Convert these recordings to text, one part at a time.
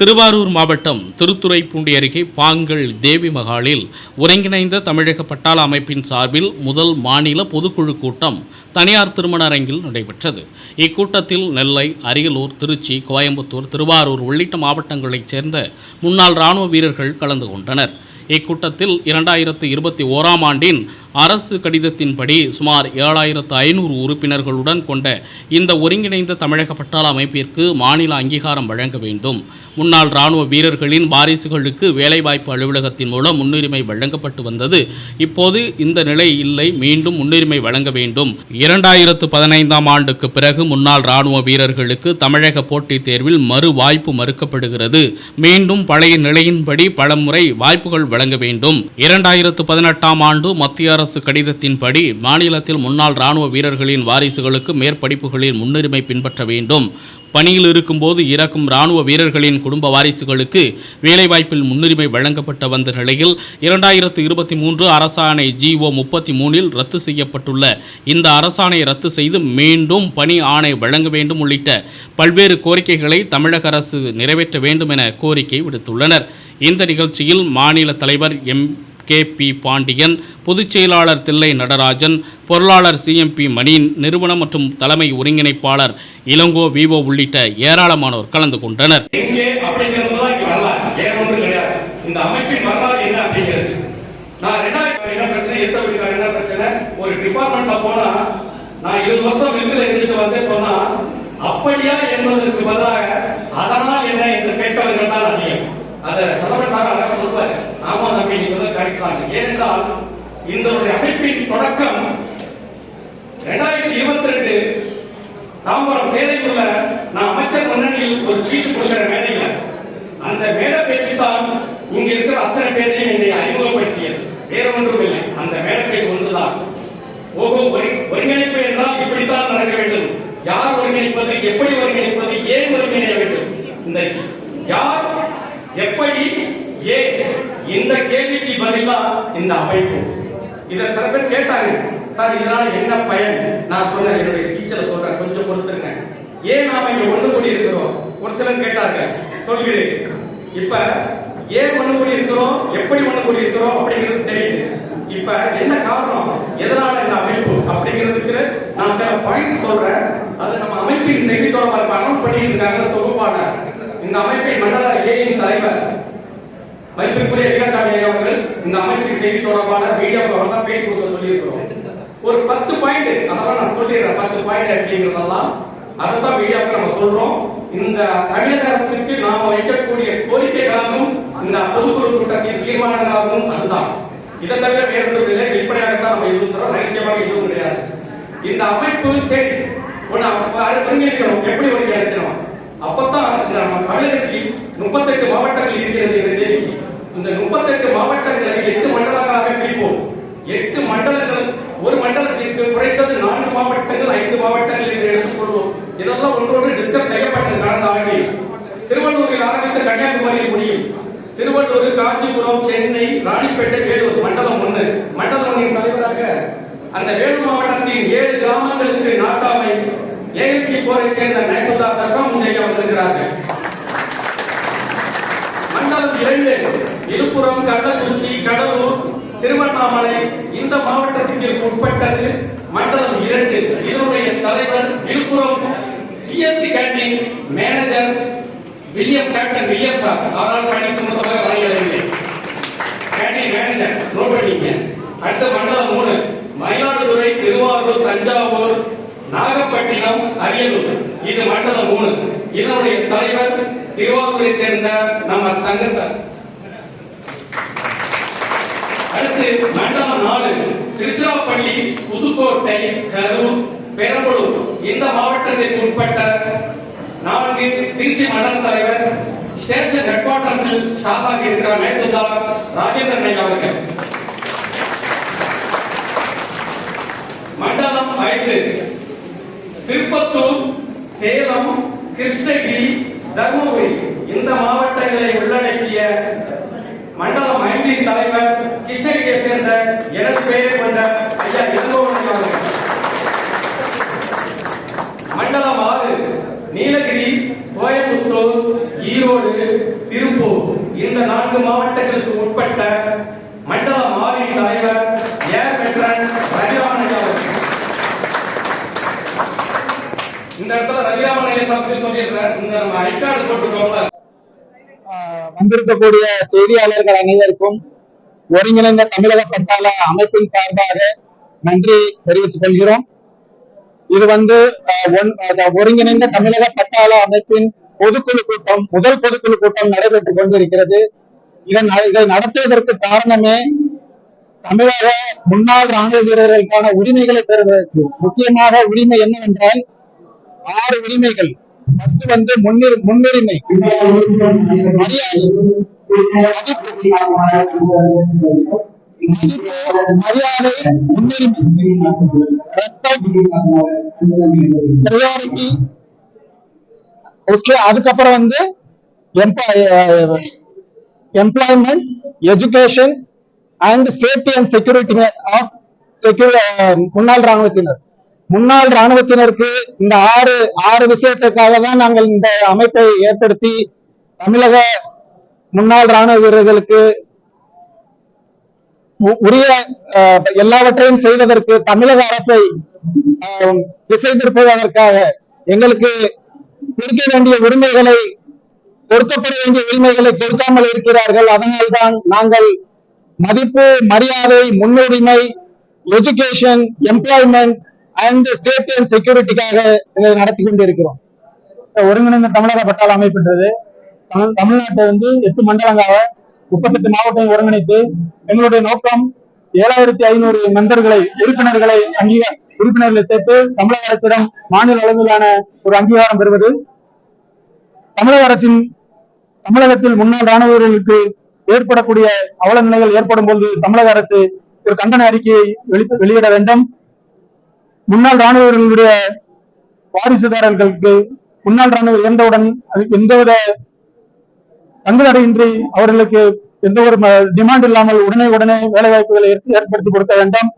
திருவாரூர் மாவட்டம் திருத்துறைப்பூண்டி அருகே பாங்கல் தேவி மகாலில் ஒருங்கிணைந்த தமிழக பட்டாள அமைப்பின் சார்பில் முதல் மாநில பொதுக்குழு கூட்டம் தனியார் திருமண அரங்கில் நடைபெற்றது. இக்கூட்டத்தில் நெல்லை அரியலூர் திருச்சி கோயம்புத்தூர் திருவாரூர் உள்ளிட்ட மாவட்டங்களைச் சேர்ந்த முன்னாள் இராணுவ வீரர்கள் கலந்து கொண்டனர். இக்கூட்டத்தில் இரண்டாயிரத்து இருபத்தி ஓராம் ஆண்டின் அரசு கடிதத்தின்படி சுமார் ஏழாயிரத்து ஐநூறு உறுப்பினர்களுடன் கொண்ட இந்த ஒருங்கிணைந்த தமிழக பட்டாள அமைப்பிற்கு மாநில அங்கீகாரம் வழங்க வேண்டும். முன்னாள் இராணுவ வீரர்களின் வாரிசுகளுக்கு வேலைவாய்ப்பு அலுவலகத்தின் மூலம் முன்னுரிமை வழங்கப்பட்டு வந்தது. இப்போது இந்த நிலை இல்லை. மீண்டும் முன்னுரிமை வழங்க வேண்டும். இரண்டாயிரத்து பதினைந்தாம் ஆண்டுக்கு பிறகு முன்னாள் இராணுவ வீரர்களுக்கு தமிழக போட்டித் தேர்வில் மறு வாய்ப்பு மறுக்கப்படுகிறது. மீண்டும் பழைய நிலையின்படி பலமுறை வாய்ப்புகள் வழங்க வேண்டும். இரண்டாயிரத்து பதினெட்டாம் ஆண்டு மத்திய அரசு கடிதத்தின்படி மாநிலத்தில் முன்னாள் ராணுவ வீரர்களின் வாரிசுகளுக்கு மேற்படிப்புகளில் முன்னுரிமை பின்பற்ற வேண்டும். பணியில் இருக்கும்போது இறக்கும் இராணுவ வீரர்களின் குடும்ப வாரிசுகளுக்கு வேலைவாய்ப்பில் முன்னுரிமை வழங்கப்பட்ட வந்த நிலையில் இரண்டாயிரத்து இருபத்தி மூன்று அரசாணை ஜிஓ முப்பத்தி மூணில் ரத்து செய்யப்பட்டுள்ள. இந்த அரசாணை ரத்து செய்து மீண்டும் பணி ஆணை வழங்க வேண்டும் உள்ளிட்ட பல்வேறு கோரிக்கைகளை தமிழக அரசு நிறைவேற்ற வேண்டும் என கோரிக்கை விடுத்துள்ளனர். இந்த நிகழ்ச்சியில் மாநில தலைவர் எம். கே பி பாண்டியன் பொதுச் செயலாளர் தில்லை நடராஜன் பொருளாளர் சிஎம்பி மணியின் நிறுவனம் மற்றும் தலைமை ஒருங்கிணைப்பாளர் இளங்கோ விவோ உள்ளிட்ட ஏராளமானோர் கலந்து கொண்டனர். அப்படியா என்பதற்கு பதிலாக அதனால் சொல்ல ஏனென்றால் இந்த ஒரு அமைப்பின் தொடக்கம் ரெண்டாயிரத்தி இருபத்தி ரெண்டு தாம்பரம் சேலைக்குள்ள நான் அமைச்சர் முன்னணியில் ஒரு ஸ்பீச் கொடுக்கிற மேடையில். அந்த மேடை பேச்சு தான் இங்க இருக்கிற அத்தனை பேரையும் என்னை அறிமுகப்படுத்தியது. வேற ஒன்றும் இல்லை அந்த மேடை பேச்சு ஒன்றுதான். ஓஹோ ஒருங்கிணைப்பு என்றால் இப்படித்தான் நடக்க வேண்டும். யார் ஒருங்கிணைப்பது எப்படி ஒருங்கிணைப்பது ஏன் ஒருங்கிணைய வேண்டும்? இந்த யார் எப்படி ஏன் இந்த கேள்விக்கு பதிலா இந்த அமைப்பு. இத சில பேர் கேட்டாங்க சார் இதனால என்ன பயன்? நான் சொன்னேன் என்னுடைய ஸ்பீச்சில் சொல்றேன் கொஞ்சம் பொறுத்துருங்க. ஏன் நாம இங்க ஒண்ணு கூடி இருக்கிறோம் ஒரு சிலர் கேட்டாங்க சொல்கிறேன். இப்ப ஏன் ஒண்ணு கூடி இருக்கிறோம் எப்படி ஒண்ணு கூடி இருக்கிறோம் அப்படிங்கிறது தெரியுது. இப்ப என்ன காரணம்? எதனால இந்த அமைப்பு? அப்படிங்கிறதுக்கு நான் சில பாயிண்ட் சொல்றேன். அது நம்ம அமைப்பின் செய்தி தொடர்பாளர் அனௌன்ஸ் பண்ணிட்டு இருக்காங்க தொகுப்பாளர். இந்த அமைப்பின் மண்டல ஏயின் தலைவர் மதிப்பிற்குரிய வீரசாமி ஐயா அவர்கள் இந்த அமைப்பின் செய்தி தொடர்பான வீடியோவில் தான் பேட்டி கொடுக்க சொல்லியிருக்கிறோம். ஒரு பத்து பாயிண்ட் அதெல்லாம் நான் சொல்லிடுறேன். பத்து பாயிண்ட் அப்படிங்கிறதெல்லாம் அதை தான் நம்ம சொல்றோம். இந்த தமிழக அரசுக்கு நாம வைக்கக்கூடிய கோரிக்கைகளாகவும் இந்த பொதுக்குழு கூட்டத்தின் தீர்மானங்களாகவும் அதுதான். இதை தவிர வேறு ஒன்றும் இல்லை. வெளிப்படையாகத்தான் நம்ம இருக்கிறோம் ரகசியமாக எதுவும் கிடையாது. இந்த அமைப்பு சரி. ஒன்று ஒருங்கிணைக்கணும் எப்படி ஒருங்கிணைக்கணும் அப்பதான் இந்த நம்ம தமிழகத்தில் முப்பத்தெட்டு மாவட்டங்கள் இருக்கிறது என்று தெரியும் இந்த முப்பத்தெட்டு மாவட்டங்களை எட்டு மண்டலங்களாக பிரிப்போம். எட்டு மண்டலங்கள் ஒரு மண்டலத்திற்கு குறைந்தது நான்கு மாவட்டங்கள் ஐந்து மாவட்டங்கள் என்று எடுத்துக்கொள்வோம். இதெல்லாம் ஒன்றோடு டிஸ்கஸ் செய்யப்பட்டது கடந்த ஆண்டில். திருவள்ளூரில் ஆரம்பித்து கன்னியாகுமரியில் முடியும். திருவள்ளூர் காஞ்சிபுரம் சென்னை ராணிப்பேட்டை வேலூர் மண்டலம் ஒன்று. மண்டலம் ஒன்றின் தலைவராக அந்த வேலூர் மாவட்டத்தின் ஏழு கிராமங்களுக்கு நாட்டாமை ஏஎல்சி போரை சேர்ந்த நயசுதா தசமுந்தையா வந்திருக்கிறார்கள் இரண்டு விழுப்புரம் கள்ளக்குறிச்சி கடலூர் திருவண்ணாமலை இந்த மாவட்டத்திற்கு உட்பட்டது. மண்டலம் இரண்டு இதனுடைய தலைவர் Villupuram CSC canteen manager William captain William sir அவரால் கேண்டீன் சம்பந்தமாக வரையவில்லை. கேண்டீன் மேனேஜர் நோட் பண்ணிங்க. அடுத்த மண்டலம் மூணு மயிலாடுதுறை திருவாரூர் தஞ்சாவூர் நாகப்பட்டினம் அரியலூர். இது மண்டலம் மூணு. இதனுடைய தலைவர் திருவாரூரை சேர்ந்த நம்ம சங்கத்தார் அடுத்து மண்டலம் நாலு திருச்சிராப்பள்ளி புதுக்கோட்டை கரூர் பெரம்பலூர். இந்த மாவட்டத்திற்கு உட்பட்ட நான்கு திருச்சி மண்டல தலைவர் ஸ்டேஷன் ஹெட் குவார்டர்ஸில் ஸ்டாஃபாக இருக்கிற மேட்டுதார் ராஜேந்திரன் ஐயா அவர்கள். மண்டலம் ஐந்து திருப்பத்தூர் சேலம் கிருஷ்ணகிரி தருமபுரி இந்த மாவட்டங்களை உள்ளடக்கிய மண்டலம் ஐந்தின் தலைவர் கிருஷ்ணகிரியை சேர்ந்த எனது பெயரை கொண்ட ஐயா இளங்கோவன் அவர்கள் மண்டலம் ஆறு நீலகிரி கோயம்புத்தூர் ஈரோடு திருப்பூர் இந்த நான்கு மாவட்டங்களுக்கு உட்பட்ட மண்டல மாறி தலைவர் ஏர் வெட்ரன் ரவிராமன் ஐயா அவர்கள். இந்த இடத்துல ரவிராமன் ஐயா சொல்லியிருக்கிறார். இந்த நம்ம ஐக்கார்டு போட்டுக்கோங்களா வந்திருக்கக்கூடிய செய்தியாளர்கள் அனைவருக்கும் ஒருங்கிணைந்த தமிழக பட்டாள அமைப்பின் சார்பாக நன்றி தெரிவித்துக் கொள்கிறோம். இது வந்து ஒருங்கிணைந்த தமிழக பட்டாள அமைப்பின் பொதுக்குழு கூட்டம் முதல் பொதுக்குழு கூட்டம் நடைபெற்றுக் கொண்டிருக்கிறது. இதன் இதை நடத்துவதற்கு காரணமே தமிழக முன்னாள் ராணுவ வீரர்களுக்கான உரிமைகளை பெறுவதற்கு. முக்கியமாக உரிமை என்னவென்றால் ஆறு உரிமைகள். ஃபர்ஸ்ட் வந்து முன்னுரி முன்னுரிமை. மரியாதை. முன்னுரிமை ப்ரையாரிட்டி ஓகே அதுக்கப்புறம் வந்து employment education and safety and security of secure முன்னாள் ராணுவத்தினர் முன்னாள் ராணுவத்தினருக்கு இந்த ஆறு ஆறு விஷயத்துக்காக தான் நாங்கள் இந்த அமைப்பை ஏற்படுத்தி தமிழக முன்னாள் ராணுவ வீரர்களுக்கு உரிய எல்லாவற்றையும் செய்வதற்கு தமிழக அரசை திசை திருப்புவதற்காக எங்களுக்கு கொடுக்க வேண்டிய உரிமைகளை கொடுக்கப்பட வேண்டிய உரிமைகளை கொடுக்காமல் இருக்கிறார்கள். அதனால்தான் நாங்கள் மதிப்பு மரியாதை முன்னுரிமை education employment and safety and செக்யூரிட்டிக்காக இதை நடத்தி கொண்டு இருக்கிறோம் ஒருங்கிணைந்த தமிழக பட்டாள அமைப்புன்றது. தமிழ்நாட்டை வந்து எட்டு மண்டலங்களாக முப்பத்தெட்டு மாவட்டங்கள் ஒருங்கிணைத்து எங்களுடைய நோக்கம் ஏழாயிரத்தி ஐநூறு மெம்பர்களை உறுப்பினர்களை அங்கீகார உறுப்பினர்களை சேர்த்து தமிழக அரசிடம் மாநில அளவிலான ஒரு அங்கீகாரம் பெறுவது. தமிழக அரசின் தமிழகத்தில் முன்னாள் ராணுவர்களுக்கு ஏற்படக்கூடிய அவல நிலைகள் ஏற்படும் போது தமிழக அரசு ஒரு கண்டன அறிக்கையை வெளியிட வேண்டும். முன்னாள் ராணுவர்களுடைய வாரிசுதாரர்களுக்கு முன்னாள் ராணுவ இறந்தவுடன் அதுக்கு எந்தவித தங்குதடையின்றி அவர்களுக்கு எந்த ஒரு டிமாண்ட் இல்லாமல் உடனே உடனே வேலை வாய்ப்புகளை ஏற்படுத்தி கொடுக்க வேண்டும்.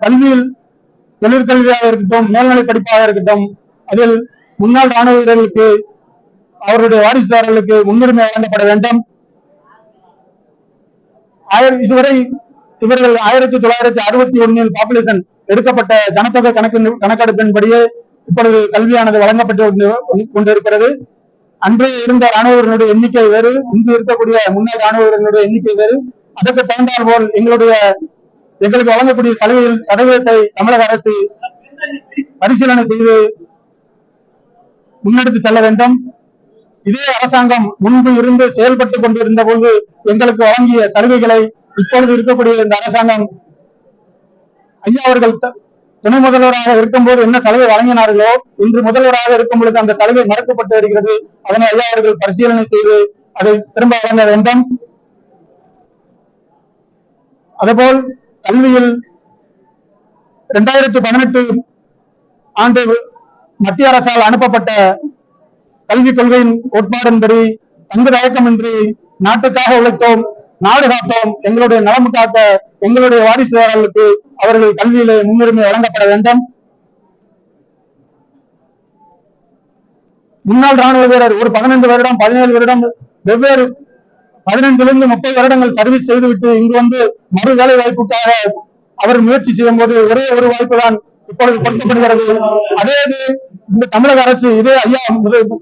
கல்வியில் தொழிற்கல்வியாக இருக்கட்டும் மேல்நிலை படிப்பாக இருக்கட்டும் அதில் முன்னாள் ராணுவ வீரர்களுக்கு அவருடைய வாரிசுதாரர்களுக்கு முன்னுரிமை வழங்கப்பட வேண்டும். இதுவரை இவர்கள் ஆயிரத்தி தொள்ளாயிரத்தி அறுபத்தி ஒன்னில் பாப்புலேஷன் எடுக்கப்பட்ட ஜனத்தொகை கணக்கு கணக்கெடுப்பின்படியே இப்பொழுது கல்வியானது வழங்கப்பட்டு கொண்டிருக்கிறது. அன்றைய இருந்த ராணுவர்களுடைய எண்ணிக்கை வேறு இன்று இருக்கக்கூடிய முன்னாள் ராணுவர்களுடைய எண்ணிக்கை வேறு. அதற்கு தகுந்தால் போல் எங்களுடைய எங்களுக்கு வழங்கக்கூடிய சலுகையில் சதவீதத்தை தமிழக அரசு பரிசீலனை செய்து முன்னெடுத்து செல்ல வேண்டும். இதே அரசாங்கம் முன்பு இருந்து செயல்பட்டு கொண்டிருந்த போது எங்களுக்கு வழங்கிய சலுகைகளை இப்பொழுது இருக்கக்கூடிய இந்த அரசாங்கம் ஐயா அவர்கள் த- துணை முதல்வராக இருக்கும்போது என்ன சலுகை வழங்கினார்களோ இன்று முதல்வராக இருக்கும் பொழுது அந்த சலுகை மறுக்கப்பட்டு வருகிறது. அதனை ஐயா அவர்கள் பரிசீலனை செய்து அதை திரும்ப வழங்க வேண்டும். அதேபோல் கல்வியில் இரண்டாயிரத்தி பதினெட்டு ஆண்டு மத்திய அரசால் அனுப்பப்பட்ட கல்விக் கொள்கையின் கோட்பாடின்படி தங்கு தயக்கமின்றி நாட்டுக்காக உழைத்தோம் நாடு காத்தோம் எங்களுடைய நலம் காக்க எங்களுடைய வாரிசுதாரர்களுக்கு அவர்கள் கல்வியிலே முன்னுரிமை வழங்கப்பட வேண்டும். முன்னாள் ராணுவ வீரர் ஒரு பதினைந்து வருடம் பதினேழு வருடம் வெவ்வேறு பதினைந்திலிருந்து முப்பது வருடங்கள் சர்வீஸ் செய்துவிட்டு இங்கு வந்து மறு வேலை வாய்ப்புக்காக அவர் முயற்சி செய்யும் போது ஒரே ஒரு வாய்ப்பு தான் இப்பொழுது கொடுக்கப்படுகிறது அதே இது இந்த தமிழக அரசு இதே ஐயா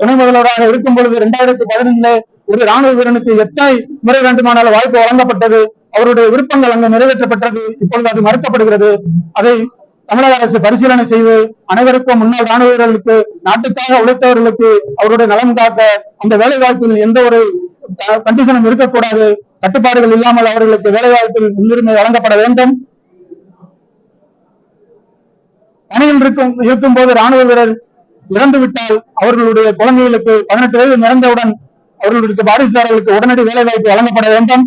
துணை முதல்வராக இருக்கும் பொழுது இரண்டாயிரத்தி பதினைந்துல ஒரு ராணுவ வீரனுக்கு எத்தனை முறை வேண்டுமானாலும் வாய்ப்பு வழங்கப்பட்டது அவருடைய விருப்பங்கள் அங்கு நிறைவேற்றப்பட்டது இப்பொழுது அது மறுக்கப்படுகிறது. அதை தமிழக அரசு பரிசீலனை செய்து அனைவருக்கும் முன்னாள் ராணுவ வீரர்களுக்கு நாட்டுக்காக உழைத்தவர்களுக்கு அவருடைய நலம் காக்க அந்த வேலை வாய்ப்பில் எந்த ஒரு கண்டிஷனும் இருக்கக்கூடாது. கட்டுப்பாடுகள் இல்லாமல் அவர்களுக்கு வேலை வாய்ப்பில் முன்னுரிமை வழங்கப்பட வேண்டும். பணியில் இருக்கும் இருக்கும் போது ராணுவ வீரர் இறந்து விட்டால் அவர்களுடைய குழந்தைகளுக்கு பதினெட்டு வயது நிறந்தவுடன் அவர்களுடைய வாரிசுதாரர்களுக்கு உடனடி வேலை வாய்ப்பு வழங்கப்பட வேண்டும்.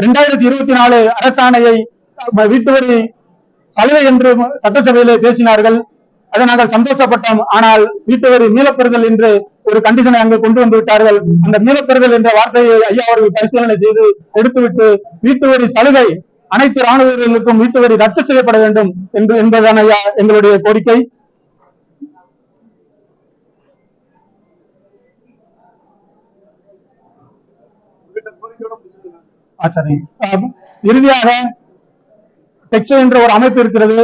இரண்டாயிரத்தி இருபத்தி நாலு அரசாணையை வீட்டு வரி சலுகை என்று சட்டசபையிலே பேசினார்கள். அதை நாங்கள் சந்தோஷப்பட்டோம். ஆனால் வீட்டு வரி மீளப்பெறுதல் என்று ஒரு கண்டிஷனை அங்கு கொண்டு வந்து விட்டார்கள். அந்த மீளப்பெறுதல் என்ற வார்த்தையை ஐயா அவர்கள் பரிசீலனை செய்து எடுத்துவிட்டு வீட்டு வரி சலுகை அனைத்து ராணுவ வீரர்களுக்கும் வீட்டு வரி ரத்து செய்யப்பட வேண்டும் என்று என்பதான எங்களுடைய கோரிக்கை. இறுதியாக டெக்ஸோ என்ற ஒரு அமைப்பு இருக்கிறது.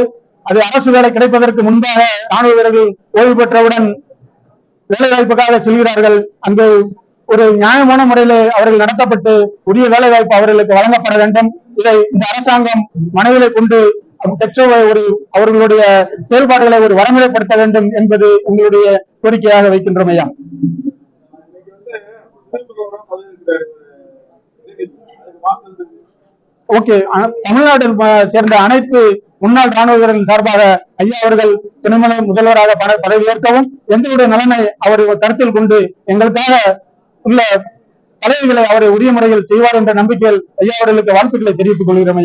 அது அரசு வேலை கிடைப்பதற்கு முன்பாக ராணுவ வீரர்கள் ஓய்வு பெற்றவுடன் வேலை வாய்ப்புக்காக செல்கிறார்கள். அங்கு ஒரு நியாயமான முறையில அவர்கள் நடத்தப்பட்டு உரிய வேலை வாய்ப்பு அவர்களுக்கு வழங்கப்பட வேண்டும். இதை இந்த அரசாங்கம் மனதிலே கொண்டு பெற்றோரை ஒரு அவர்களுடைய செயல்பாடுகளை ஒரு வரமுறைப்படுத்த வேண்டும் என்பது உங்களுடைய கோரிக்கையாக வைக்கின்றோம் ஐயா. ஓகே. தமிழ்நாடு சேர்ந்த அனைத்து முன்னாள் ராணுவ வீரர்கள் சார்பாக ஐயா அவர்கள் துணைமலை முதல்வராக பதவியேற்கவும் எங்களுடைய நலனை அவர் கருத்தில் கொண்டு எங்களுக்காக உள்ள பதவிகளை அவரை உரிய முறையில் செய்வார் என்ற நம்பிக்கையில் ஐயா அவர்களுக்கு வாழ்த்துக்களை தெரிவித்துக் கொள்கிறோம்